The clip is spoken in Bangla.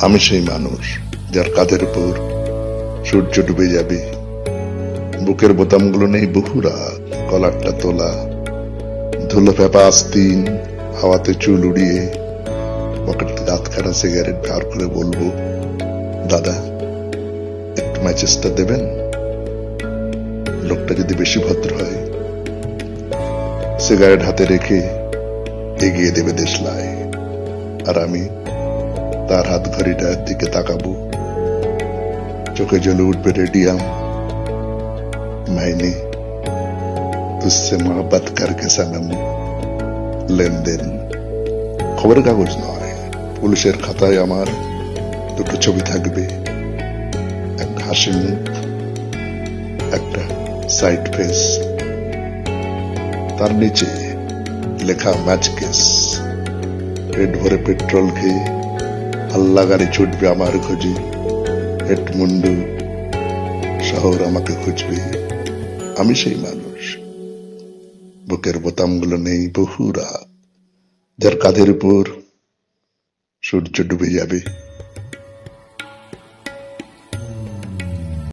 আমি সেই মানুষ যার কাঁধের উপর সূর্য ডুবে যাবে। বুকের বোতামগুলো নেই বহুরা কলারটা তোলা। ধুলো ফেপা আস্তিন, হাওয়াতে চুল উড়িয়ে, পকেটে দাঁত খানা সিগারেট বার করে বলব, দাদা, একটু ম্যাচেসটা দেবেন? লোকটা যদি বেশি ভদ্র হয়, সিগারেট হাতে রেখে এগিয়ে দেবে দেশলায়। আর আমি তার হাত ঘড়িটার দিকে তাকাবো। চোখে জ্বলে উঠবে রেডিয়াম মাইনি তুসে মহাব্বত করকে সানম লেনদেন। খবরের কাগজ নয়। পুলিশের খাতায় আমার দুটো ছবি থাকবে। এক হাসি মুখ, একটা সাইড ফেস। তার নিচে লেখা ম্যাচ কেস। পেট ভরে পেট্রোল খেয়ে হাল্লা গাড়ি ছুটবে আমার খোঁজে। হেট মুন্ডু শহর আমাকে খুঁজবে। আমি সেই মানুষ। বুকের বোতামগুলো নেই বহুরা যার কাঁধের উপর সূর্য ডুবে যাবে।